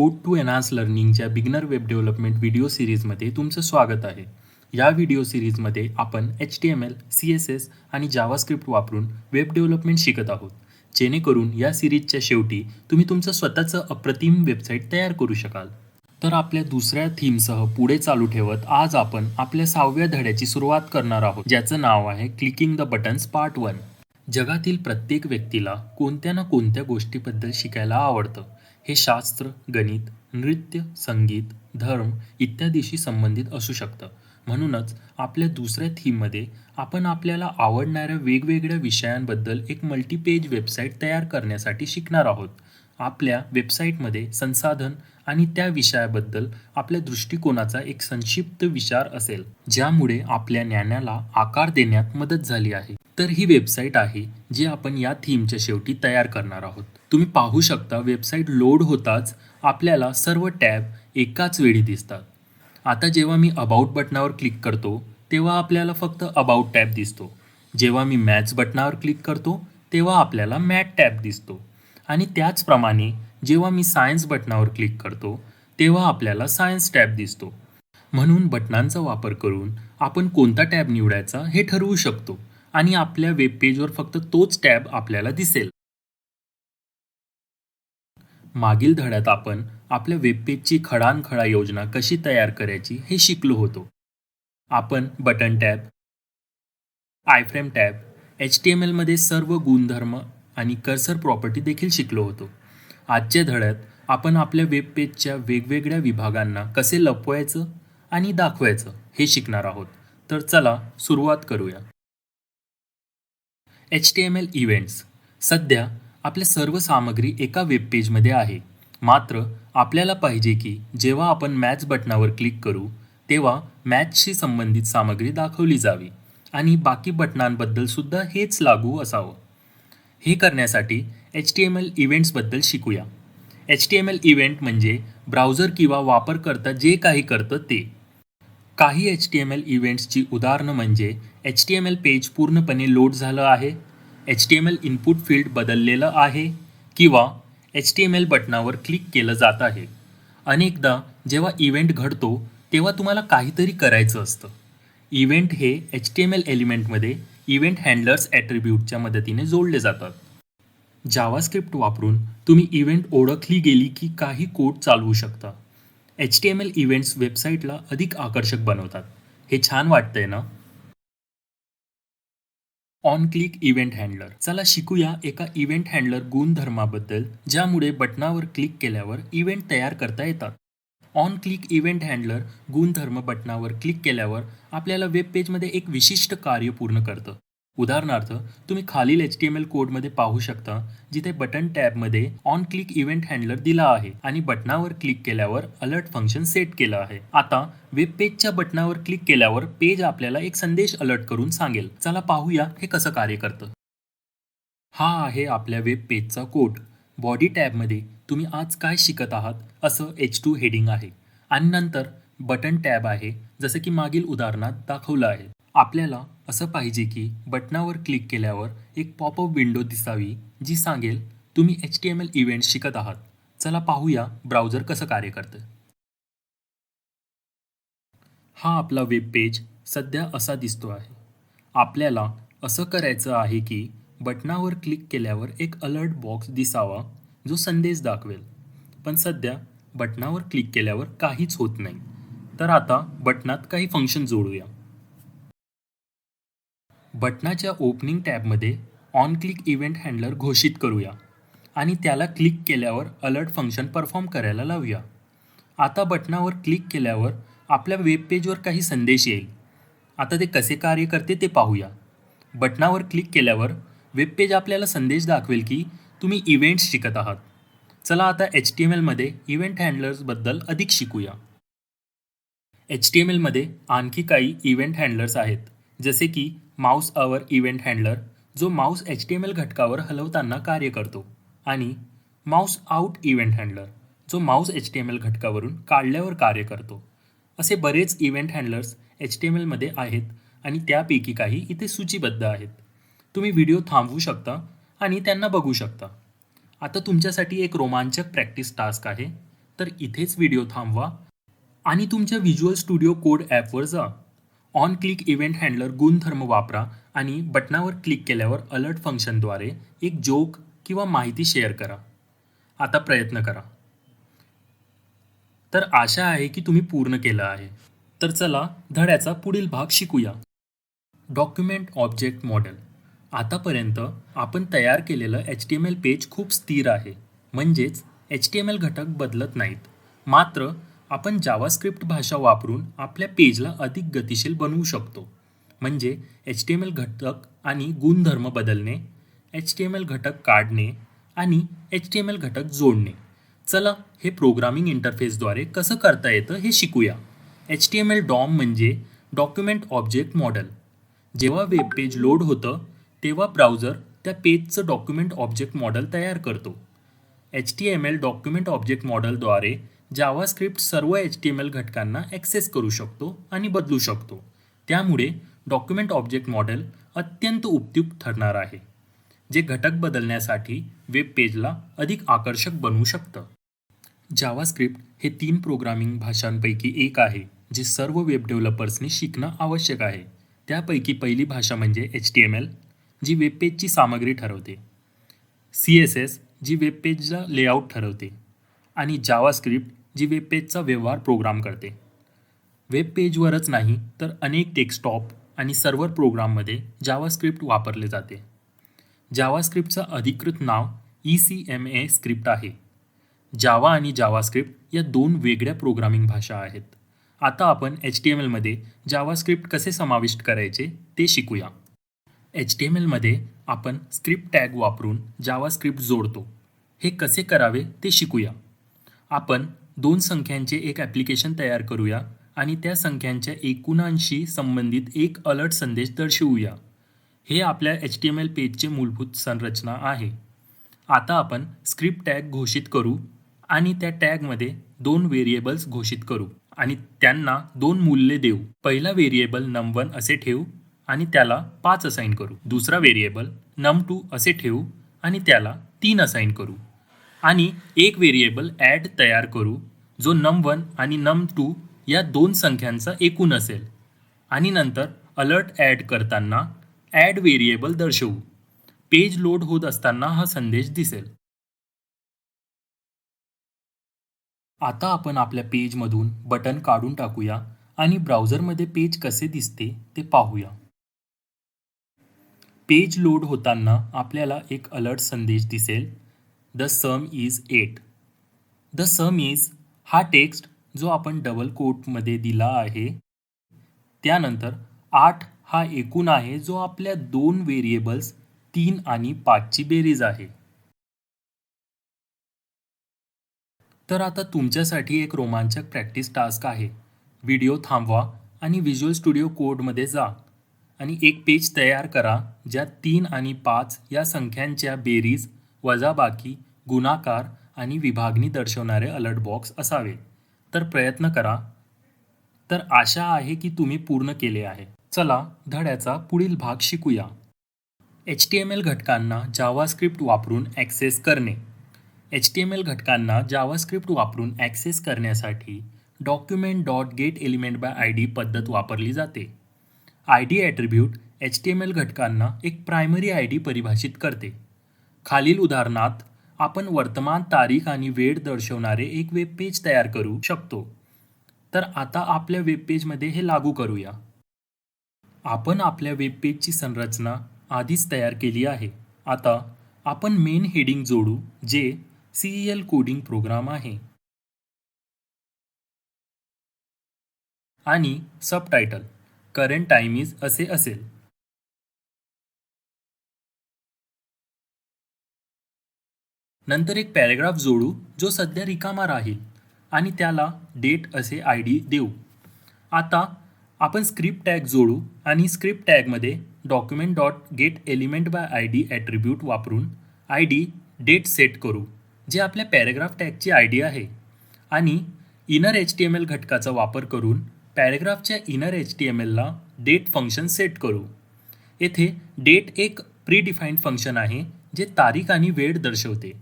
Code to enhance लर्निंगच्या beginner web development video सिरीजमध्ये तुमचं स्वागत आहे. या व्हिडिओ सिरीजमध्ये आपण H T M L C S S आणि जावास्क्रिप्ट वापरून वेब डेव्हलपमेंट शिकत आहोत. जेणेकरून या सिरीजच्या शेवटी तुम्ही तुमचं स्वतःचं अप्रतिम वेबसाईट तयार करू शकाल. तर आपल्या दुसऱ्या थीमसह पुढे चालू ठेवत आज आपण आपल्या सहाव्या धड्याची सुरुवात करणार आहोत ज्याचं नाव आहे clicking the buttons part one जगातील प्रत्येक व्यक्तीला कोणत्या ना कोणत्या गोष्टीबद्दल शिकायला आवडतं. हे शास्त्र गणित नृत्य संगीत धर्म इत्यादीशी संबंधित असू शकतं. म्हणूनच आपल्या दुसऱ्या थीममध्ये आपण आपल्याला आवडणाऱ्या वेगवेगळ्या विषयांबद्दल एक मल्टीपेज वेबसाईट तयार करण्यासाठी शिकणार आहोत. आपल्या वेबसाईटमध्ये संसाधन आणि त्या विषयाबद्दल आपल्या दृष्टिकोनाचा एक संक्षिप्त विचार असेल ज्यामुळे आपल्या ज्ञानाला आकार देण्यात मदत झाली आहे. तर ही वेबसाईट आहे जी आपण या थीमच्या शेवटी तयार करणार आहोत. तुम्ही पाहू शकता वेबसाईट लोड होताच आपल्याला सर्व टॅब एकाच वेळी दिसतात. आता जेव्हा मी अबाउट बटनावर क्लिक करतो तेव्हा आपल्याला फक्त अबाउट टॅब दिसतो. जेव्हा मी मॅथ्स बटनावर क्लिक करतो तेव्हा आपल्याला मॅथ टॅब दिसतो. आणि त्याचप्रमाणे जेव्हा मी सायन्स बटनावर क्लिक करतो तेव्हा आपल्याला सायन्स टॅब दिसतो. म्हणून बटनांचा वापर करून आपण कोणता टॅब निवडायचा हे ठरवू शकतो आणि आपल्या वेबपेजवर फक्त तोच टॅब आपल्याला दिसेल. मागील धड्यात आपण आपल्या वेबपेजची खडानखडा योजना कशी तयार करायची हे शिकलो होतो. आपण button tab iframe tab H T M एलमध्ये सर्व गुणधर्म आणि कर्सर प्रॉपर्टी देखील शिकलो होतो. आजच्या धड्यात आपण आपल्या वेबपेजच्या वेगवेगळ्या विभागांना कसे लपवायचं आणि दाखवायचं हे शिकणार आहोत. तर चला सुरुवात करूया. H T M L events सध्या आपल्या सर्व सामग्री एका वेबपेजमध्ये आहे. मात्र आपल्याला पाहिजे की जेव्हा आपण मॅच बटनावर क्लिक करू तेव्हा मॅचशी संबंधित सामग्री दाखवली जावी आणि बाकी बटनांबद्दल सुद्धा हेच लागू असावं. हे करण्यासाठी एच टी एम एल इव्हेंट्सबद्दल शिकूया. H T M L event म्हणजे ब्राउझर किंवा वापरकर्ता जे काही करतं ते. काही एच टी एम एल इव्हेंट्सची उदाहरणं म्हणजे H T M L page पूर्णपणे लोड झालं आहे H T M L input field बदललेलं आहे किंवा एच टी एम एल बटनावर क्लिक केलं जात आहे. अनेकदा जेव्हा इव्हेंट घडतो तेव्हा तुम्हाला काहीतरी करायचं असतं. इव्हेंट हे एच टी एम एल एलिमेंटमध्ये इव्हेंट हँडलर्स ॲट्रिब्यूटच्या मदतीने जोडले जातात. जावास्क्रिप्ट वापरून तुम्ही इव्हेंट ओळखली गेली की काही कोड चालवू शकता. H T M L events वेबसाईटला अधिक आकर्षक बनवतात. हे छान वाटतंय ना? ऑन क्लिक इव्हेंट हँडलर चला शिकूया एका इव्हेंट हँडलर गुणधर्माबद्दल ज्यामुळे बटनावर क्लिक केल्यावर इव्हेंट तयार करता येतात. ऑन क्लिक इव्हेंट हँडलर गुणधर्म बटनावर क्लिक केल्यावर आपल्याला वेब पेजमध्ये एक विशिष्ट कार्य पूर्ण करतं. उदाहरणार्थ तुम्ही खालील एच टी एम एल कोडमध्ये पाहू शकता जिथे बटन टॅबमध्ये ऑन क्लिक इव्हेंट हँडलर दिला आहे आणि बटनावर क्लिक केल्यावर अलर्ट फंक्शन सेट केलं आहे. आता वेब पेजच्या बटनावर क्लिक केल्यावर पेज आपल्याला एक संदेश अलर्ट करून सांगेल. चला पाहूया हे कसं कार्य करतं. हा आहे आपल्या वेब पेजचा कोड बॉडी टॅबमध्ये तुम्ही आज काय शिकत आहात असं एच टू हेडिंग आहे. आणि नंतर बटन टॅब आहे जसं की मागील उदाहरणात दाखवलं आहे. आपल्याला असं पाहिजे की बटनावर क्लिक केल्यावर एक पॉपअप विंडो दिसावी जी सांगेल तुम्ही H T M L event शिकत आहात. चला पाहूया ब्राउझर कसं कार्य करतं. हा आपला वेब पेज सध्या असा दिसतो आहे. आपल्याला असं करायचं आहे की बटनावर क्लिक केल्यावर एक अलर्ट बॉक्स दिसावा जो संदेश दाखवेल. पण सध्या बटनावर क्लिक केल्यावर काहीच होत नाही. तर आता बटनात काही फंक्शन जोडूया. बटनाच्या ओपनिंग टॅबमध्ये ऑन क्लिक इव्हेंट हँडलर घोषित करूया आणि त्याला क्लिक केल्यावर अलर्ट फंक्शन परफॉर्म करायला लावूया. आता बटनावर क्लिक केल्यावर आपल्या वेब पेजवर काही संदेश येईल. आता ते कसे कार्य करते ते पाहूया. बटनावर क्लिक केल्यावर वेब पेज आपल्याला संदेश दाखवेल की तुम्ही इव्हेंट्स शिकत आहात. चला आता एच टी एम एलमध्ये इव्हेंट हँडलर्सबद्दल अधिक शिकूया. एच टी एम एलमध्ये आणखी काही इव्हेंट हँडलर्स आहेत. जसे की माऊस अवर इव्हेंट हँडलर जो mouse H T M L घटकावर हलवताना कार्य करतो. आणि माऊस आउट इव्हेंट हँडलर जो mouse H T M L घटकावरून काढल्यावर कार्य करतो. असे बरेच event handlers H T M एलमध्ये आहेत आणि त्यापैकी काही इथे सूचीबद्ध आहेत. तुम्ही व्हिडिओ थांबवू शकता. आणि त्यांना बघू शकता. आता तुमच्यासाठी एक रोमांचक प्रॅक्टिस टास्क आहे. तर इथेच व्हिडिओ थांबवा. आणि तुमच्या व्हिज्युअल स्टुडिओ कोड ॲपवर जा. ऑन क्लिक इव्हेंट हँडलर गुणधर्म वापरा आणि बटनावर क्लिक केल्यावर अलर्ट फंक्शनद्वारे एक जोक किंवा माहिती शेअर करा. आता प्रयत्न करा. तर आशा आहे की तुम्ही पूर्ण केलं आहे. तर चला धड्याचा पुढील भाग शिकूया. Document object model. आतापर्यंत आपण तयार केलेलं H T M L page खूप स्थिर आहे. म्हणजेच एच टी एम एल घटक बदलत नाहीत. मात्र आपण जावास्क्रिप्ट भाषा वापरून आपल्या पेजला अधिक गतिशील बनवू शकतो. म्हणजे एच टी एम एल घटक आणि गुणधर्म बदलणे एच टी एम एल घटक काढणे आणि एच टी एम एल घटक जोडणे. चला हे प्रोग्रामिंग इंटरफेसद्वारे कसं करता येतं हे शिकूया. H T M L DOM म्हणजे डॉक्युमेंट ऑब्जेक्ट मॉडेल जेव्हा वेब पेज लोड होतं तेव्हा ब्राउझर त्या पेजचं डॉक्युमेंट ऑब्जेक्ट मॉडेल तयार करतो. H T M L document object मॉडेलद्वारे JavaScript सर्व एच टी एम एल घटकांना ॲक्सेस करू शकतो आणि बदलू शकतो. त्यामुळे डॉक्युमेंट ऑब्जेक्ट मॉडेल अत्यंत उपयुक्त ठरणार आहे जे घटक बदलण्यासाठी वेब पेजला अधिक आकर्षक बनवू शकतं. जावास्क्रिप्ट हे तीन प्रोग्रामिंग भाषांपैकी एक आहे जे सर्व वेब डेव्हलपर्सनी शिकणं आवश्यक आहे. त्यापैकी पहिली भाषा म्हणजे एच टी एम एल जी वेबपेजची सामग्री ठरवते. सी एस एस जी वेबपेजचा लेआउट ठरवते. आणि जावास्क्रिप्ट जी वेबपेजचा व्यवहार प्रोग्राम करते. वेबपेजवरच नाही तर अनेक डेस्कटॉप आणि सर्व्हर प्रोग्राममध्ये जावास्क्रिप्ट वापरले जाते. जावास्क्रिप्टचं अधिकृत नाव E C M A script आहे. जावा आणि जावास्क्रिप्ट या दोन वेगळ्या प्रोग्रामिंग भाषा आहेत. आता आपण एच टी एम एलमध्ये जावास्क्रिप्ट कसे समाविष्ट करायचे ते शिकूया. एच टी एम एलमध्ये आपण स्क्रिप्ट टॅग वापरून जावास्क्रिप्ट जोडतो. हे कसे करावे ते शिकूया. आपण दोन संख्यांचे एक ॲप्लिकेशन तयार करूया आणि त्या संख्यांच्या एकूणांशी संबंधित एक अलर्ट संदेश दर्शवूया. हे आपल्या एच टी एम एल पेजचे मूलभूत संरचना आहे. आता आपण स्क्रिप्ट टॅग घोषित करू आणि त्या टॅगमध्ये दोन व्हेरिएबल्स घोषित करू आणि त्यांना दोन मूल्ये देऊ. पहिला व्हेरिएबल नम वन असे ठेवू आणि त्याला पाच असाइन करू. दुसरा व्हेरिएबल नम टू असे ठेवू आणि त्याला तीन असाइन करू. आणि एक व्हेरिएबल ॲड तयार करू जो नम वन आणि नम टू या दोन संख्यांचा एकूण असेल. आणि नंतर अलर्ट ॲड करताना ॲड व्हेरिएबल दर्शवू. पेज लोड होत असताना हा संदेश दिसेल. आता आपण आपल्या पेजमधून बटन काढून टाकूया आणि ब्राउझरमध्ये पेज कसे दिसते ते पाहूया. पेज लोड होताना आपल्याला एक अलर्ट संदेश दिसेल. The sum is eight the sum is हा टेक्स्ट जो आपण डबल कोटमध्ये दिला आहे त्यानंतर आठ हा एकूण आहे जो आपल्या दोन व्हेरिएबल्स तीन आणि पाचची बेरीज आहे. तर आता तुमच्यासाठी एक रोमांचक प्रॅक्टिस टास्क आहे. व्हिडिओ थांबवा आणि व्हिज्युअल स्टुडिओ कोडमध्ये जा. आणि एक पेज तयार करा ज्यात तीन आणि पाच या संख्यांच्या बेरीज वजाबाकी गुणाकार आणि विभागणी दर्शवणारे अलर्ट बॉक्स असावे. तर प्रयत्न करा. तर आशा आहे की तुम्ही पूर्ण केले आहे. चला धड्याचा पुढील भाग शिकूया. एच टी एम एल घटकांना जावास्क्रिप्ट वापरून ॲक्सेस करणे. एच टी एम एल घटकांना जावास्क्रिप्ट वापरून ॲक्सेस करण्यासाठी document dot get element by I D पद्धत वापरली जाते. I D attribute H T M L घटकांना एक प्रायमरी आय डी परिभाषित करते. खालील उदाहरणात आपण वर्तमान तारीख आणि वेळ दर्शवणारे एक वेब पेज तयार करू शकतो. तर आता आपल्या वेब पेजमध्ये हे लागू करूया. आपण आपल्या वेब पेजची संरचना आधीच तयार केली आहे. आता आपण मेन हेडिंग जोडू जे सी एल कोडिंग प्रोग्राम आहे. आणि सबटायटल. करंट टाइम इज असे असेल. नंतर एक पॅरेग्राफ जोडू जो सध्या रिकामा राहील आणि त्याला डेट असे आय डी देऊ. आता आपण स्क्रिप्ट टॅग जोडू आणि script टॅगमध्ये document dot get element by I D attribute वापरून आय डी डेट सेट करू जे आपल्या पॅरेग्राफ टॅगची आय डी आहे. आणि inner H T M L घटकाचा वापर करून पॅरेग्राफच्या इनर एच टी एम एलला डेट फंक्शन सेट करू. येथे डेट एक प्रीडिफाईंड फंक्शन आहे जे तारीख आणि वेळ दर्शवते.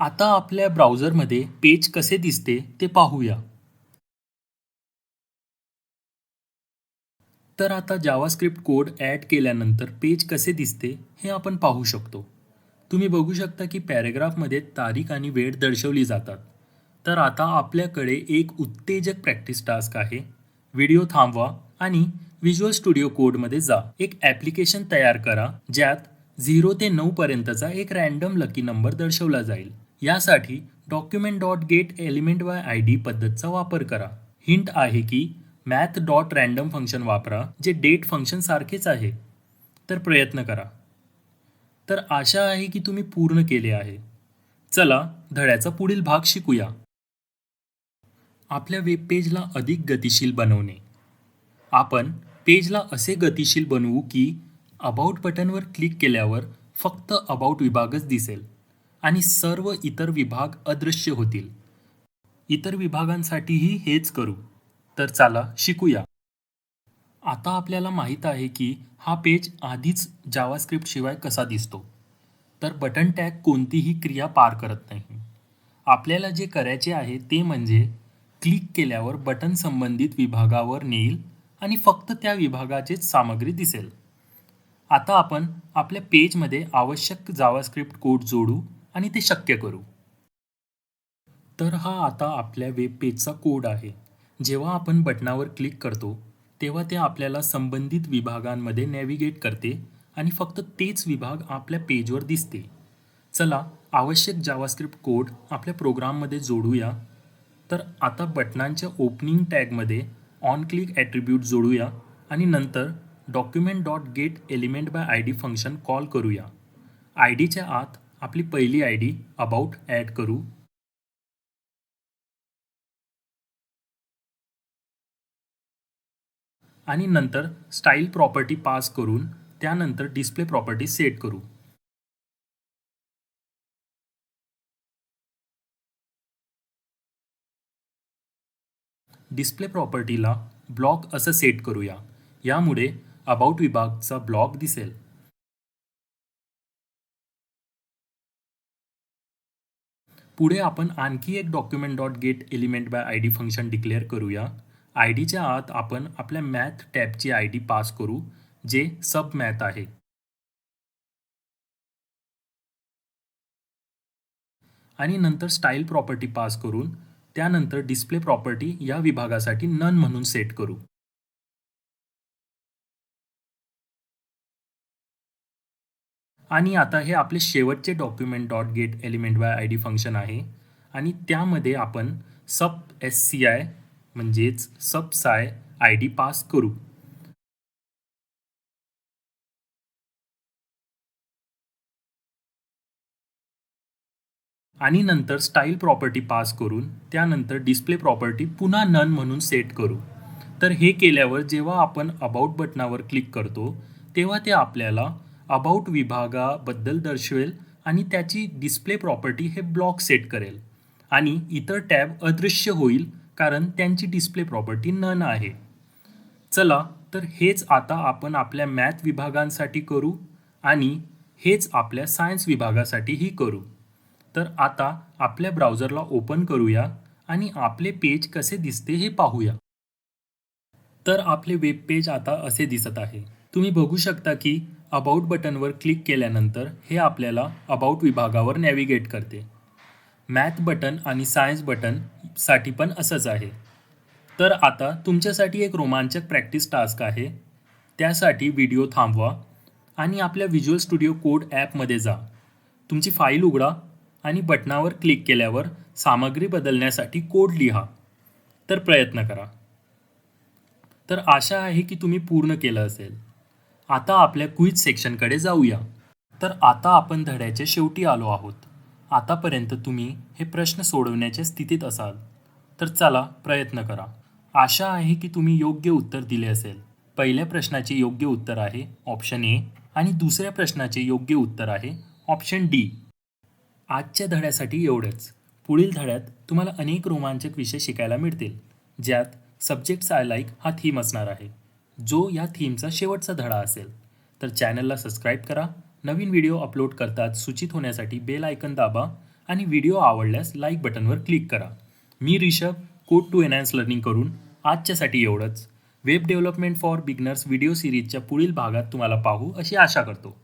आता आपल्या ब्राउझरमध्ये पेज कसे दिसते ते पाहूया. तर आता जावास्क्रिप्ट कोड ॲड केल्यानंतर पेज कसे दिसते हे आपण पाहू शकतो. तुम्ही बघू शकता की पॅरेग्राफमध्ये तारीख आणि वेळ दर्शवली जातात. तर आता आपल्याकडे एक उत्तेजक प्रॅक्टिस टास्क आहे. व्हिडिओ थांबवा आणि व्हिज्युअल स्टुडिओ कोडमध्ये जा. एक ॲप्लिकेशन तयार करा ज्यात झिरो ते नऊ पर्यंतचा एक रँडम लकी नंबर दर्शवला जाईल. यासाठी document dot get element by I D पद्धतचा वापर करा. हिंट आहे की मॅथ डॉट रँडम फंक्शन वापरा जे डेट फंक्शन सारखेच आहे. तर प्रयत्न करा. तर आशा आहे की तुम्ही पूर्ण केले आहे. चला धड्याचा पुढील भाग शिकूया. आपल्या वेबपेजला अधिक गतिशील बनवणे. आपण पेजला असे गतिशील बनवू की अबाउट बटनवर क्लिक केल्यावर फक्त अबाउट विभागच दिसेल आणि सर्व इतर विभाग अदृश्य होतील. इतर विभागांसाठीही हेच करू. तर चला शिकूया. आता आपल्याला माहीत आहे की हा पेज आधीच जावास्क्रिप्ट शिवाय कसा दिसतो. तर बटन टॅग कोणतीही क्रिया पार करत नाही. आपल्याला जे करायचे आहे ते म्हणजे क्लिक केल्यावर बटन संबंधित विभागावर नेईल आणि फक्त त्या विभागाचीच सामग्री दिसेल. आता आपण आपल्या पेजमध्ये आवश्यक जावास्क्रिप्ट कोड जोडू आणि ते शक्य करू. तर हा आता आपल्या वेब पेजचा कोड आहे. जेव्हा आपण बटनावर क्लिक करतो तेव्हा ते आपल्याला संबंधित विभागांमध्ये नॅव्हिगेट करते आणि फक्त तेच विभाग आपल्या पेजवर दिसते. चला आवश्यक जावास्क्रिप्ट कोड आपल्या प्रोग्राममध्ये जोडूया. तर आता बटनांच्या ओपनिंग टॅगमध्ये ऑन क्लिक ॲट्रिब्यूट जोडूया आणि नंतर document dot get element by I D function call करूया. आय डीच्या आत आपली पहिली आय डी अबाउट ॲड करू. आणि नंतर स्टाईल प्रॉपर्टी पास करून त्यानंतर डिस्प्ले प्रॉपर्टी सेट करू. डिस्प्ले प्रॉपर्टीला ब्लॉक असं सेट करूया. यामुळे अबाउट विभागचा ब्लॉक दिसेल. पुढे आपण आणखी एक document dot get element by I D function declare करूया. आय डीच्या आत आपण आपल्या मॅथ टॅबची आय डी पास करू जे सब मॅथ आहे. आणि नंतर स्टाईल प्रॉपर्टी पास करून त्यानंतर डिस्प्ले प्रॉपर्टी या विभागासाठी नन म्हणून सेट करू. आणि आता हे आपले शेवटचे document dot get element by I D function आहे. आणि त्यामध्ये आपण सब एस सी आय म्हणजेच सब साय आय डी पास करू. आणि नंतर स्टाईल प्रॉपर्टी पास करून त्यानंतर डिस्प्ले प्रॉपर्टी पुन्हा नन म्हणून सेट करू. तर हे केल्यावर जेव्हा आपण अबाउट बटनावर क्लिक करतो तेव्हा ते आपल्याला अबाउट विभागाबद्दल दर्शवेल आणि त्याची डिस्प्ले प्रॉपर्टी हे ब्लॉक सेट करेल. आणि इतर टॅब अदृश्य होईल कारण त्यांची डिस्प्ले प्रॉपर्टी नन आहे. चला तर हेच आता आपण आपल्या मॅथ विभागांसाठी करू आणि हेच आपल्या सायन्स विभागासाठीही करू. तर आता आपल्या ब्राउझरला ओपन करूया आणि आपले पेज कसे दिसते हे पाहूया. तर आपले वेब पेज आता असे दिसत आहे. तुम्ही बघू शकता की अबाउट बटनवर क्लिक केल्यानंतर हे आपल्याला अबाउट विभागावर नॅव्हिगेट करते. मॅथ बटन आणि सायन्स बटनसाठी पण असंच आहे. तर आता तुमच्यासाठी एक रोमांचक प्रॅक्टिस टास्क आहे. त्यासाठी व्हिडिओ थांबवा आणि आपल्या व्हिज्युअल स्टुडिओ कोड ॲपमध्ये जा. तुमची फाईल उघडा आणि बटनावर क्लिक केल्यावर सामग्री बदलण्यासाठी कोड लिहा. तर प्रयत्न करा. तर आशा आहे की तुम्ही पूर्ण केलं असेल. आता आपल्या क्विज सेक्शनकडे जाऊया. तर आता आपण धड्याच्या शेवटी आलो आहोत. आतापर्यंत तुम्ही हे प्रश्न सोडवण्याच्या स्थितीत असाल. तर चला प्रयत्न करा. आशा आहे की तुम्ही योग्य उत्तर दिले असेल. पहिल्या प्रश्नाचे योग्य उत्तर आहे ऑप्शन ए आणि दुसऱ्या प्रश्नाचे योग्य उत्तर आहे ऑप्शन डी. आजच्या धड्यासाठी एवढंच. पुढील धड्यात तुम्हाला अनेक रोमांचक विषय शिकायला मिळतील ज्यात सब्जेक्ट्स आय लाईक हा थीम असणार आहे. जो या थीमचा शेवटचा धडा असेल. तर चॅनलला सबस्क्राईब करा. नवीन व्हिडिओ अपलोड करतात सूचित होण्यासाठी बेल आयकन दाबा आणि व्हिडिओ आवडल्यास लाईक बटनवर क्लिक करा. मी Rishabh code to enhance learning करून आजच्यासाठी एवढंच. Web development for beginners video सिरीजच्या पुढील भागात तुम्हाला पाहू अशी आशा करतो.